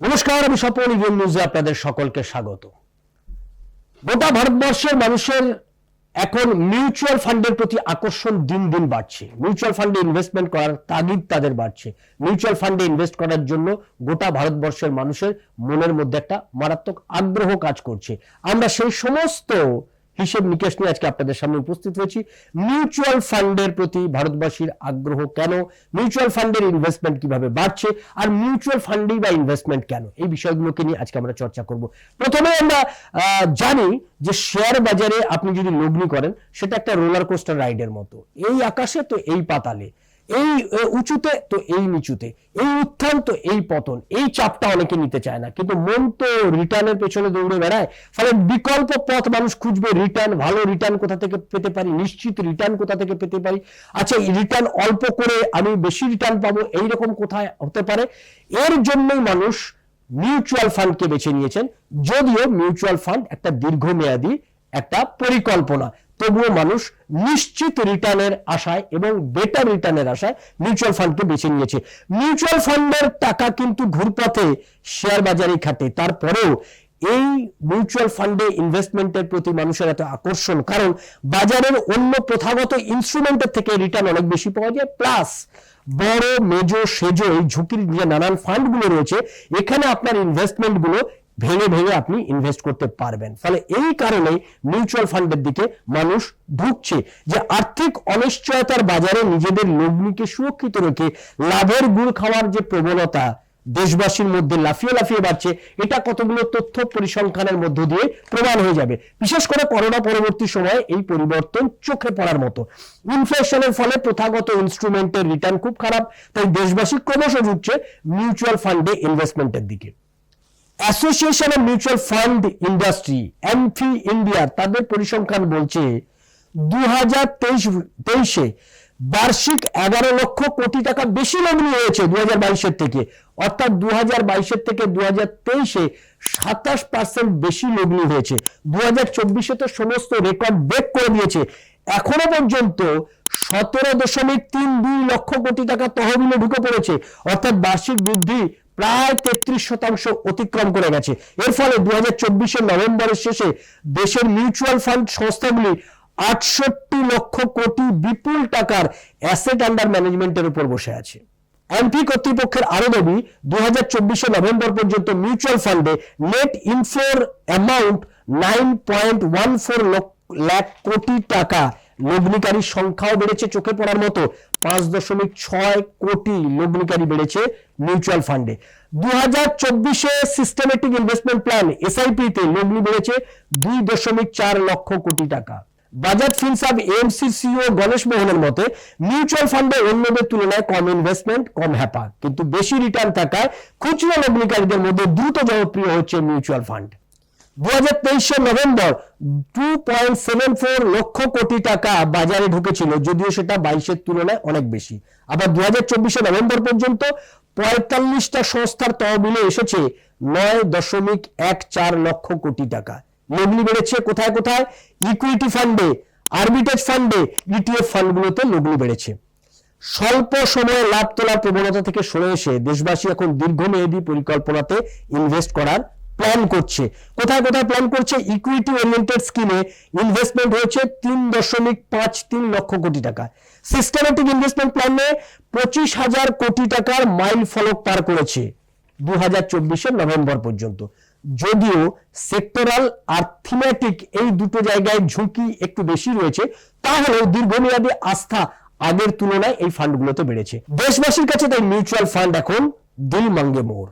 নমস্কার, আমি স্বপন ইভিএম নিউজে আপনাদের সকলকে স্বাগত। গোটা ভারতবর্ষের মানুষের এখন মিউচুয়াল ফান্ডের প্রতি আকর্ষণ দিন দিন বাড়ছে। মিউচুয়াল ফান্ডে ইনভেস্টমেন্ট করার তাগিদ তাদের বাড়ছে। মিউচুয়াল ফান্ডে ইনভেস্ট করার জন্য গোটা ভারতবর্ষের মানুষের মনের মধ্যে একটা মারাত্মক আগ্রহ কাজ করছে। আমরা সেই সমস্ত হিসেব নিকেশ নিয়ে আজকে আপনাদের সামনে উপস্থিত হয়েছি। মিউচুয়াল ফান্ডের প্রতি ভারতবাসীর আগ্রহ কেন? মিউচুয়াল ফান্ডের ইনভেস্টমেন্ট কীভাবে বাড়ছে? আর মিউচুয়াল ফান্ডেই বা ইনভেস্টমেন্ট কেন? এই বিষয়গুলোকে নিয়ে আজকে আমরা চর্চা করব। প্রথমে আমরা জানি যে শেয়ার বাজারে আপনি যদি লগ্নি করেন, সেটা একটা রোলার কোস্টার রাইডের মতো। এই আকাশে তো এই পাতালে। এই উঁচুতে তো এই নিচুতে, এই উত্থান তো এই পতন, এই চাপটা অনেকে নিতে চায় না। কিন্তু মন তো রিটার্নের পেছনে দৌড়ে বেড়ায়, ফলে বিকল্প পথ মানুষ খুঁজবে রিটার্ন, ভালো রিটার্ন কোথা থেকে পেতে পারি, নিশ্চিত রিটার্ন কোথা থেকে পেতে পারি। আচ্ছা রিটার্ন অল্প করে আমি বেশি রিটার্ন পাবো, এইরকম কোথায় হতে পারে? এর জন্যই মানুষ মিউচুয়াল ফান্ডকে বেছে নিয়েছেন, যদিও মিউচুয়াল ফান্ড একটা দীর্ঘমেয়াদী একটা পরিকল্পনা। তবুও মানুষ নিশ্চিত রিটার্নের আশায় এবং বেটার রিটার্নের আশায় মিউচুয়াল ফান্ডকে বেছে নিয়েছে। মিউচুয়াল ফান্ডের টাকা কিন্তু ঘুরপথে শেয়ার বাজারে খাটে। তারপরেও এই মিউচুয়াল ফান্ডে ইনভেস্টমেন্টের প্রতি মানুষের এত আকর্ষণ। কারণ বাজারের অন্য প্রথাগত ইনস্ট্রুমেন্টের থেকে রিটার্ন অনেক বেশি পাওয়া যায়। প্লাস বড়, মেজো, সেজো এই ঝুঁকির যে নানান ফান্ডগুলো রয়েছে, এখানে আপনার ইনভেস্টমেন্টগুলো ভেঙে ভেঙে আপনি ইনভেস্ট করতে পারবেন। ফলে এই কারণেই মিউচুয়াল ফান্ডের দিকে মানুষ ঢুকছে যে আর্থিক অনিশ্চয়তার বাজারে নিজেদের লগ্নিকে সুরক্ষিত রেখে লাভের গুড় খাওয়ার যে প্রবণতা দেশবাসীর মধ্যে লাফিয়ে লাফিয়ে বাড়ছে, এটা কতগুলো তথ্য পরিসংখ্যানের মধ্য দিয়ে প্রমাণ হয়ে যাবে। বিশেষ করে করোনা পরবর্তী সময়ে এই পরিবর্তন চোখে পড়ার মতো। ইনফ্লেশনের ফলে প্রথাগত ইনস্ট্রুমেন্টের রিটার্ন খুব খারাপ, তাই দেশবাসী ক্রমশ ঝুঁকছে মিউচুয়াল ফান্ডে ইনভেস্টমেন্টের দিকে। Association of mutual fund industry AMFI India তাদের পরিসংখ্যান বলছে দু হাজার তেইশে বার্ষিক এগারো লক্ষ কোটি টাকা বেশি লগ্নি হয়েছে দু হাজার বাইশের থেকে। অর্থাৎ দু হাজার বাইশের থেকে দু হাজার তেইশে সাতাশ পার্সেন্ট বেশি লগ্নি হয়েছে। দু হাজার চব্বিশে তো সমস্ত রেকর্ড ব্রেক করে দিয়েছে। এখনও পর্যন্ত সতেরো দশমিক তিন দুই লক্ষ কোটি টাকা তহবিলে ঢুকে পড়েছে। অর্থাৎ বার্ষিক বৃদ্ধি প্রায় তেত্রিশ শতাংশ অতিক্রম করে গেছে। এর ফলে দু হাজার নভেম্বরের শেষে দেশের মিউচুয়াল ফান্ড সংস্থাগুলি আটষট্টি লক্ষ কোটি বিপুল টাকার অ্যাসেট আন্ডার ম্যানেজমেন্টের উপর বসে আছে। এমপি কর্তৃপক্ষের আরও দাবি দু নভেম্বর পর্যন্ত মিউচুয়াল ফান্ডে net ইনফ্লোর amount nine point one four lakh crore টাকা লগ্নিকারীর সংখ্যাও বেড়েছে চোখে পড়ার মতো। পাঁচ দশমিক ছয় কোটি লগ্নিকারী বেড়েছে মিউচুয়াল ফান্ডে। দু হাজার চব্বিশে সিস্টেমেটিক ইনভেস্টমেন্ট প্ল্যান এসআইপি তে লগ্নি বেড়েছে দুই দশমিক চার লক্ষ কোটি টাকা। বাজাজ ফিনসাব এমসি সিও গণেশ মোহনের মতে, মিউচুয়াল ফান্ডে অন্যদের তুলনায় কম ইনভেস্টমেন্ট কম হ্যাপা। কিন্তু বেশি রিটার্ন থাকায় খুচরো লগ্নিকারীদের মধ্যে দ্রুত জনপ্রিয় হচ্ছে মিউচুয়াল ফান্ড। দু হাজার তেইশে November two point seven four lakh crore টাকা বাজারে ঢুকেছিল, যদিও সেটা বাইশের তুলনায় অনেক বেশি। আবার দু হাজার চব্বিশে নভেম্বর পর্যন্ত পঁয়তাল্লিশটা সংস্থার তহবিলে এসেছে নয় দশমিক এক চার লক্ষ কোটি টাকা। লগ্নি বেড়েছে কোথায় কোথায়? ইকুইটি ফান্ডে আরবিটেজ ফান্ডে ইটিএফ ফান্ডগুলোতে লগ্নি বেড়েছে। স্বল্প সময়ে লাভ তোলার প্রবণতা থেকে সরে এসে দেশবাসী এখন দীর্ঘমেয়াদী পরিকল্পনাতে ইনভেস্ট করার প্ল্যান করছে। কোথায় কোথায় প্ল্যান করছে? ইকুইটি ওরিয়েন্টেড স্কিমে ইনভেস্টমেন্ট হয়েছে তিন দশমিক পাঁচ তিন লক্ষ কোটি টাকা। সিস্টেমেটিক ইনভেস্টমেন্ট প্ল্যানে পঁচিশ হাজার কোটি টাকার মাইল ফলক পার করেছে দু হাজার চব্বিশের নভেম্বর পর্যন্ত। যদিও সেক্টরাল আর থিমেটিক এই দুটো জায়গায় ঝুঁকি একটু বেশি রয়েছে তাহলেও দীর্ঘমেয়াদী আস্থা আগের তুলনায় এই ফান্ডগুলোতে বেড়েছে। দেশবাসীর কাছে তাই মিউচুয়াল ফান্ড এখন দিল মাঙ্গে মোর